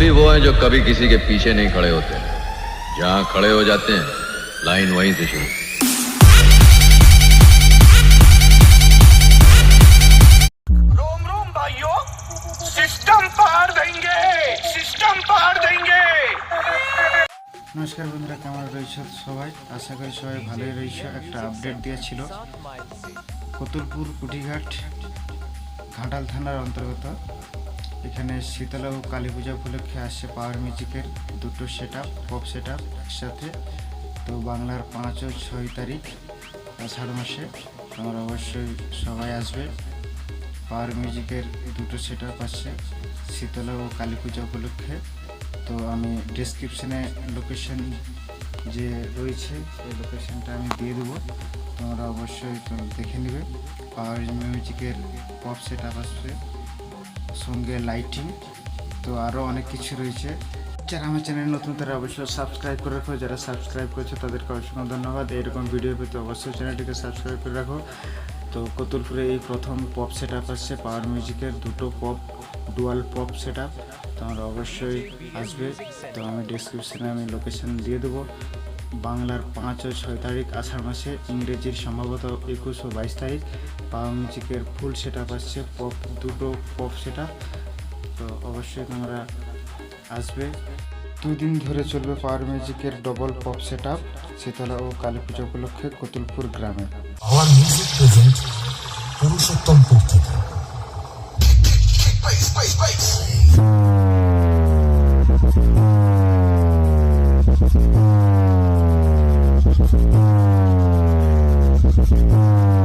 भी वो हैं जो कभी किसी के पीछे नहीं खड़े होते जहां खड़े हो जाते हैं लाइन वहीं से शुरू रोम रोम भाइयों सिस्टम पार देंगे सिस्टम पार देंगे নমস্কার বন্ধুরা কেমন রয়েছে সবাই আশা করি সবাই ভালোই রয়েছে একটা আপডেট দিয়েছিল কতুলপুর কুটিঘাট ঘাটাল থানার অন্তর্গত এখানে শীতলা ও কালী পূজা উপলক্ষে আসছে পাওয়ার মিউজিকের দুটো set up pop set up একসাথে। তো বাংলার পাঁচ ও ছয় তারিখ, আষাঢ় মাসে। তোমরা অবশ্যই সবাই আসবে। পাওয়ার মিউজিকের দুটো সেট আপ আসছে শীতলা ও কালী পূজা উপলক্ষে। তো আমি ডিসক্রিপশনে লোকেশন যে রয়েছে, সেই লোকেশনটা আমি দিয়ে দেবো। তোমরা অবশ্যই দেখে নেবে। পাওয়ার মিউজিকের পপ সেট আপ আসবে সঙ্গে লাইটিং, তো আরও অনেক কিছু রয়েছে। যারা আমার চ্যানেল নতুন, তারা অবশ্যই সাবস্ক্রাইব করে রাখো। যারা সাবস্ক্রাইব করেছে, তাদেরকে অসংখ্য ধন্যবাদ। এরকম ভিডিও পেতে অবশ্যই চ্যানেলটিকে সাবস্ক্রাইব করে রাখো। তো কতুলপুরে এই প্রথম পপ সেট আপ আসছে পাওয়ার মিউজিকের দুটো pop dual pop set up তোমরা অবশ্যই আসবে। তো আমি ডিসক্রিপশানে আমি লোকেশন দিয়ে দেবো। বাংলার পাঁচ ও ছয় তারিখ আষাঢ় মাসে ইংরেজির সম্ভবত একুশ ও বাইশ তারিখ। পাওয়ার মিউজিকের ফুল সেট আপ আসছে পপ দুটো পপ সেট আপ তো অবশ্যই তোমরা আসবে। দুদিন ধরে চলবে পাওয়ার মিউজিকের double pop set up Shitala ও কালী পুজো উপলক্ষে কতুলপুর গ্রামে। পুরুষোত্তমপুর থেকে। Thank Thank you.